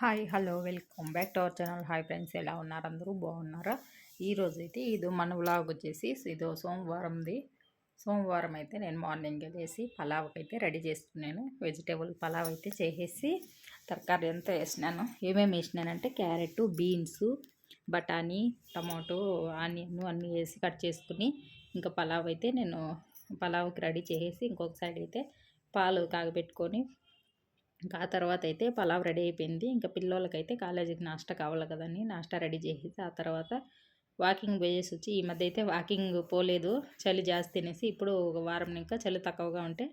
Hi hello welcome back to our channel. Hi friends ఎలా ఉన్నారు? అందరూ బాగున్నారా? ఈరోజు అయితే ఇది మన వ్లాగ్ వచ్చేసి ఇదో సోమవారంది. సోమవారం అయితే నేను మార్నింగ్ వెళ్ళేసి పలావ్కి అయితే రెడీ చేసుకున్నాను వెజిటేబుల్ పలావ్ అయితే చేసేసి తరకారీ అంతా వేసినాను. ఏమేమి వేసినానంటే క్యారెట్ బీన్స్ బఠానీ టమాటో ఆనియన్ అన్నీ వేసి కట్ చేసుకుని ఇంకా పలావ్ అయితే నేను పలావ్కి రెడీ చేసేసి ఇంకొక సైడ్ అయితే పాలు కాగబెట్టుకొని ఇంకా ఆ తర్వాత అయితే పలావ్ రెడీ అయిపోయింది. ఇంకా పిల్లలకైతే కాలేజీకి నాష్ట కావాలి కదండి. నాష్ట రెడీ చేసేసి ఆ తర్వాత వాకింగ్ పోయేసి వచ్చి ఈ మధ్య అయితే వాకింగ్ పోలేదు. చలి జాస్తి అనేసి ఇప్పుడు ఒక వారం ఇంకా చలి తక్కువగా ఉంటే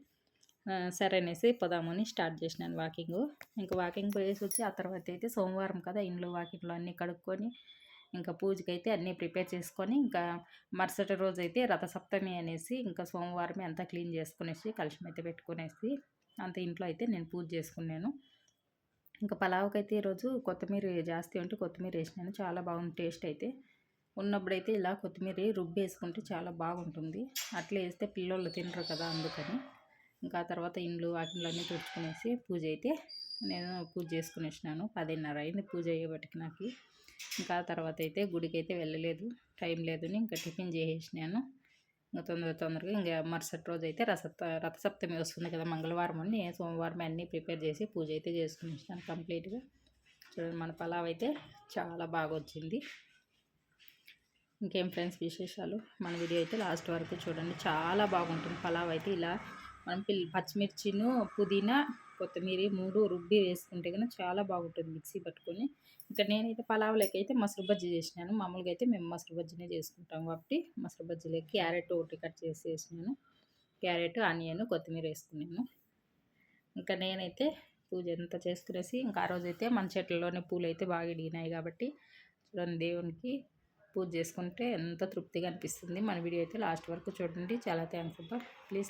సరే అనేసి పోదామని స్టార్ట్ చేసినాను వాకింగ్. ఇంకా వాకింగ్ పోయేసి వచ్చి ఆ తర్వాత అయితే సోమవారం కదా ఇంట్లో వాకింగ్లో అన్నీ కడుక్కొని ఇంకా పూజకైతే అన్నీ ప్రిపేర్ చేసుకొని ఇంకా మరుసటి రోజు అయితే రథసప్తమి అనేసి ఇంకా సోమవారమే అంతా క్లీన్ చేసుకునేసి కలుషం అయితే పెట్టుకునేసి అంత ఇంట్లో అయితే నేను పూజ చేసుకున్నాను. ఇంకా పలావ్కి అయితే ఈరోజు కొత్తిమీర జాస్తి ఉంటే కొత్తిమీర వేసినాను. చాలా బాగుంది టేస్ట్ అయితే. ఉన్నప్పుడైతే ఇలా కొత్తిమీర రుబ్బి వేసుకుంటే చాలా బాగుంటుంది. అట్లా వేస్తే పిల్లలు తినరు కదా అందుకని. ఇంకా తర్వాత ఇండ్లు వాకిండ్లు అన్నీ తుడుచుకునేసి పూజ అయితే నేను పూజ చేసుకునేసినాను పదిన్నర అయింది పూజ అయ్యేపటికి నాకు. ఇంకా తర్వాత అయితే గుడికి అయితే వెళ్ళలేదు. టైం లేదని ఇంకా టిఫిన్ చేసేసినాను. ఇంకా తొందర తొందరగా ఇంకా మరుసటి రోజు అయితే రసప్త రథసప్తమి వస్తుంది కదా మంగళవారం అని. సోమవారం అన్నీ ప్రిపేర్ చేసి పూజ అయితే చేసుకుని ఇస్తాను కంప్లీట్గా. చూడండి మన పలావ్ అయితే చాలా బాగా వచ్చింది. ఇంకేం ఫ్రెండ్స్ విశేషాలు? మన వీడియో అయితే లాస్ట్ వరకు చూడండి. చాలా బాగుంటుంది పలావ్ అయితే ఇలా. మనం పిల్ పచ్చిమిర్చిను పుదీనా కొత్తిమీర మూడు రుబ్బి వేసుకుంటే కనుక చాలా బాగుంటుంది మిక్సీ పట్టుకొని. ఇంకా నేనైతే పలావులకి అయితే మసరు బజ్జీ చేసినాను. మామూలుగా అయితే మేము మసరు బజ్జీనే చేసుకుంటాం కాబట్టి మసరు బజ్జీలకి క్యారెట్ ఒకటి కట్ చేసి వేసినాను. క్యారెట్ ఆనియన్ కొత్తిమీర వేసుకున్నాను. ఇంకా నేనైతే పూజ అంతా చేసుకునేసి ఇంకా ఆ రోజైతే మన చెట్లలోనే పూలు అయితే బాగా ఇడిగినాయి కాబట్టి చూడండి దేవునికి పూజ చేసుకుంటే ఎంత తృప్తిగా అనిపిస్తుంది. మన వీడియో అయితే లాస్ట్ వరకు చూడండి. చాలా థ్యాంక్స్ అబ్బా. ప్లీజ్